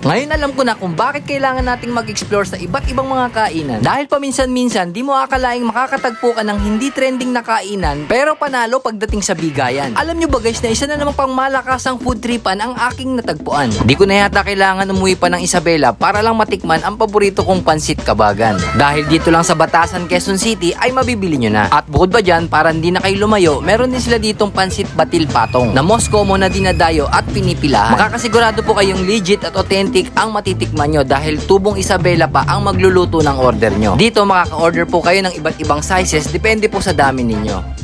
Ngayon alam ko na kung bakit kailangan nating mag-explore sa iba't ibang mga kainan. Dahil paminsan-minsan, di mo akalaing makakatagpo ka ng hindi trending na kainan, pero panalo pagdating sa bigayan. Alam nyo ba guys na isa na namang pang malakasang food tripan ang aking natagpuan. Di ko na yata kailangan umuwi pa ng Isabela para lang matikman ang paborito kong pansit kabagan. Dahil dito lang sa Batasan, Quezon City ay mabibili nyo na. At bukod ba dyan, para hindi na kayo lumayo, meron din sila ditong pansit batil patong na most common na dinadayo at pinipilahan. Makakasigurado po kayong legit at authentic ang matitikman nyo dahil tubong Isabela pa ang magluluto ng order nyo. Dito makaka-order po kayo ng iba't ibang sizes depende po sa dami ninyo.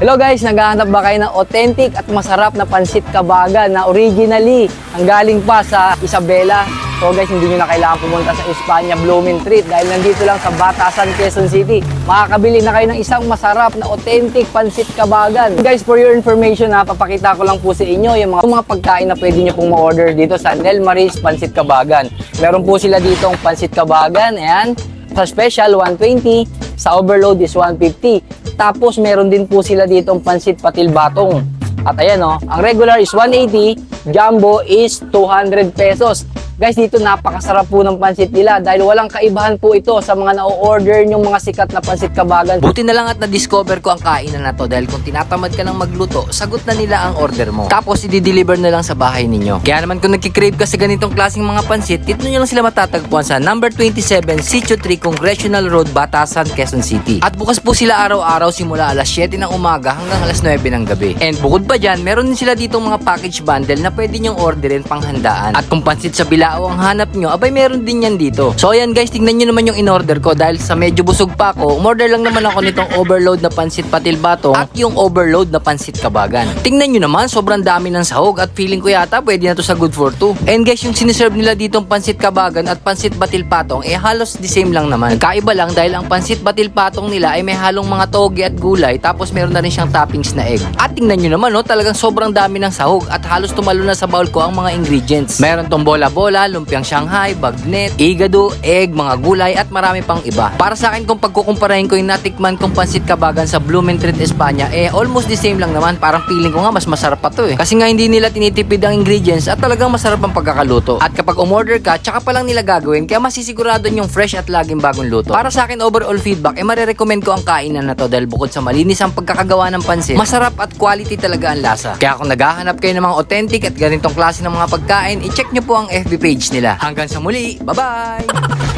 Hello guys, naghahanap ba kayo ng authentic at masarap na pansit kabaga na originally ang galing pa sa Isabela? So guys, hindi nyo na kailangan pumunta sa Espanya Blooming Treat dahil nandito lang sa Batasan, Quezon City. Makakabili na kayo ng isang masarap na authentic pansit kabagan. Guys, for your information ha, papakita ko lang po sa inyo yung mga, mga pagkain na pwede nyo pong ma-order dito sa Nel Maris Pansit Kabagan. Meron po sila dito ang pansit kabagan, ayan. Sa special, 120. Sa overload is 150. Tapos meron din po sila dito ang pansit patil batong. At ayan oh, ang regular is 180, jumbo is 200 pesos. Guys, dito napakasarap po ng pansit nila dahil walang kaibahan po ito sa mga na-order yung mga sikat na pansit kabagan. Buti na lang at na-discover ko ang kainan na to dahil kung tinatamad ka lang magluto, sagot na nila ang order mo. Tapos i-deliver na lang sa bahay ninyo. Kaya naman kung nagkikrave ka sa ganitong klaseng mga pansit, dito nyo lang sila matatagpuan sa number 27 Sitio 3 Congressional Road, Batasan, Quezon City. At bukas po sila araw-araw simula alas 7 ng umaga hanggang alas 9 ng gabi. And bukod pa dyan, meron din sila ditong mga package bundle na pwede nyong orderin panghandaan. At kung pansit sa bilao ang hanap nyo, abay meron din yan dito. So ayan guys, tingnan nyo naman yung in-order ko dahil sa medyo busog pa ako, umorder lang naman ako nitong overload na pansit patil batong at yung overload na pansit kabagan. Tingnan nyo naman, sobrang dami ng sahog at feeling ko yata pwede na to sa good for two. And guys, yung siniserve nila ditong pansit kabagan at pansit batil patong, eh halos the same lang naman. Kaiba lang dahil ang pansit batil patong nila ay may halong mga toge at gulay tapos meron na rin siyang toppings na egg. At tingnan nyo naman, no, talagang sobrang dami ng sahog at halos tumalo na sa bowl ko ang mga ingredients. Meron tong bola-bola, lumpiang Shanghai, bagnet, igado, egg, mga gulay at marami pang iba. Para sa akin kung pagkukumparahin ko yung natikman kong pansit kabagan sa Blumen Treat Espanya, eh almost the same lang naman. Parang feeling ko nga mas masarap pa to eh. Kasi nga hindi nila tinitipid ang ingredients at talagang masarap ang pagkakaluto. At kapag umorder ka, tsaka pa lang nila gagawin kaya masisigurado yung fresh at laging bagong luto. Para sa akin overall feedback, eh marirecommend ko ang kainan na to dahil bukod sa malinis ang pagkakagawa ng pansit, masarap at quality talaga ang lasa. Kaya kung naghahanap kayo ng mga authentic at ganitong klase ng mga pagkain, i-check nyo po ang FB page nila. Hanggang sa muli, bye-bye!